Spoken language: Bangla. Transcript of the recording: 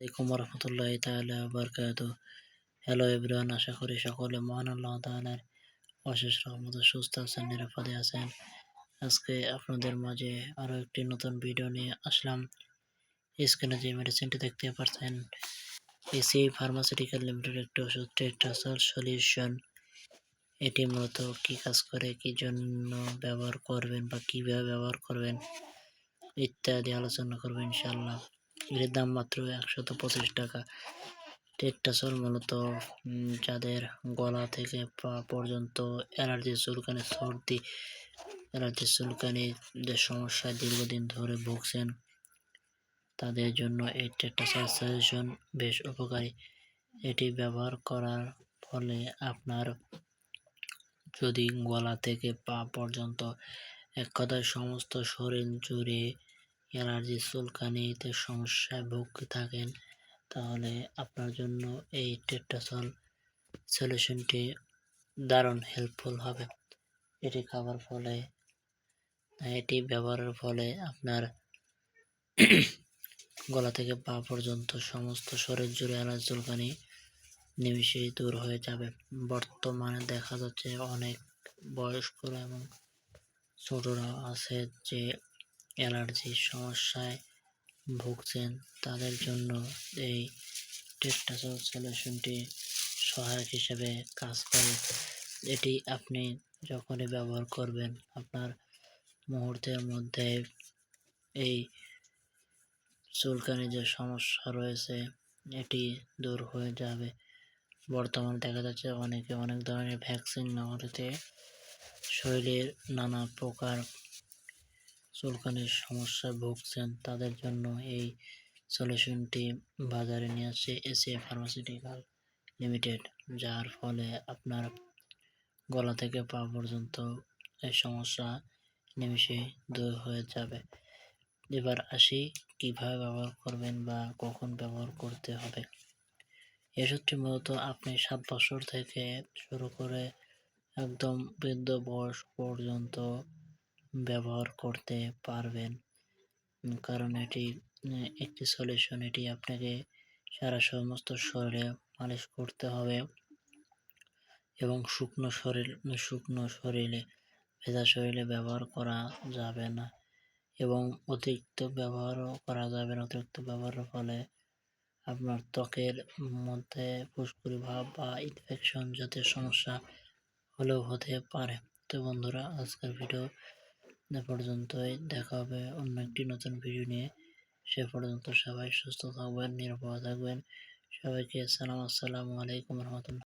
আলাইকুম রহমতুল্লাহ তাআলা বারকাত হ্যালো এভরিওয়ান আশা করি সকলে মহান আল্লাহ তাআলার অশেষ রহমতে সুস্থ আছেন, নিরাপদে আছেন। আজকে আপনাদের মাঝে আরও একটি নতুন ভিডিও নিয়ে আসলাম। স্ক্রিনে যে মেডিসিনটি দেখতে পাচ্ছেন এসি ফার্মাসিউটিক্যাল লিমিটেড একটি ওষুধ টেট্রাসল সলিউশন এটি মূলত কি কাজ করে, কি জন্য ব্যবহার করবেন বা কীভাবে ব্যবহার করবেন ইত্যাদি আলোচনা করবেন ইনশাআল্লাহ। এর দাম মাত্র একশত পঁচিশ টাকা। টেকটাসল মূলত যাদের গলা থেকে পা পর্যন্ত অ্যালার্জি চুলকানি, সর্দি অ্যালার্জি চুলকানি, যে সমস্যায় দীর্ঘদিন ধরে ভুগছেন, তাদের জন্য এই টেকটাসল সাজেশন বেশ উপকারী। এটি ব্যবহার করার ফলে আপনার যদি গলা থেকে পা পর্যন্ত এক কথায় সমস্ত শরীর জুড়ে অ্যালার্জি চুলকানিতে সমস্যায় ভুগতে থাকেন, তাহলে আপনার জন্য এই টেট্রাসল সলিউশনটি দারুণ হেল্পফুল হবে। এটি খাবার ফলে, এটি ব্যবহারের ফলে আপনার গলা থেকে পা পর্যন্ত সমস্ত শরীর জুড়ে অ্যালার্জি চুলকানি নিমিশেই দূর হয়ে যাবে। বর্তমানে দেখা যাচ্ছে অনেক বয়স্করা এবং ছোটরা আছে যে অ্যালার্জির সমস্যায় ভুগছেন, তাদের জন্য এই টেট্টাসল সলিউশনটি সহায়ক হিসেবে কাজ করে। এটি আপনি যখনই ব্যবহার করবেন, আপনার মুহূর্তের মধ্যে এই চুলকানি যে সমস্যা রয়েছে, এটি দূর হয়ে যাবে। বর্তমানে দেখা যাচ্ছে অনেকে অনেক ধরনের ভ্যাকসিন নেওয়াতে শরীরের নানা প্রকার চুলকানির সমস্যায় ভুগছেন, তাদের জন্য এই সলিউশনটি বাজারে নিয়ে আসছে এসিএ ফার্মাসিউটিক্যাল লিমিটেড, যার ফলে আপনার গলা থেকে পা পর্যন্ত এই সমস্যা নিমিশে দূর হয়ে যাবে। এবার আসি, কীভাবে ব্যবহার করবেন বা কখন ব্যবহার করতে হবে। এসবটি মূলত আপনি সাত বছর থেকে শুরু করে একদম বৃদ্ধ বয়স পর্যন্ত ব্যবহার করতে পারবেন। কারণ এটি একটি সলিউশন এটি আপনাকে সারা সমস্ত শরীরে মালিশ করতে হবে এবং শুকনো শরীর, শুকনো শরীরে, ভেজা শরীরে ব্যবহার করা যাবে না এবং অতিরিক্ত ব্যবহারও করা যাবে না। অতিরিক্ত ব্যবহারের ফলে আপনার ত্বকের মধ্যে ফুসকুড়ি ভাব বা ইনফেকশন জাতীয় সমস্যা হলেও হতে পারে। তো বন্ধুরা, আজকের ভিডিও এ পর্যন্তই। দেখা হবে অন্য একটি নতুন ভিডিও নিয়ে। সে পর্যন্ত সবাই সুস্থ থাকবেন, নিরাপদ থাকবেন। সবাইকে সালাম, আসসালামু আলাইকুম রহমতুল্লাহ।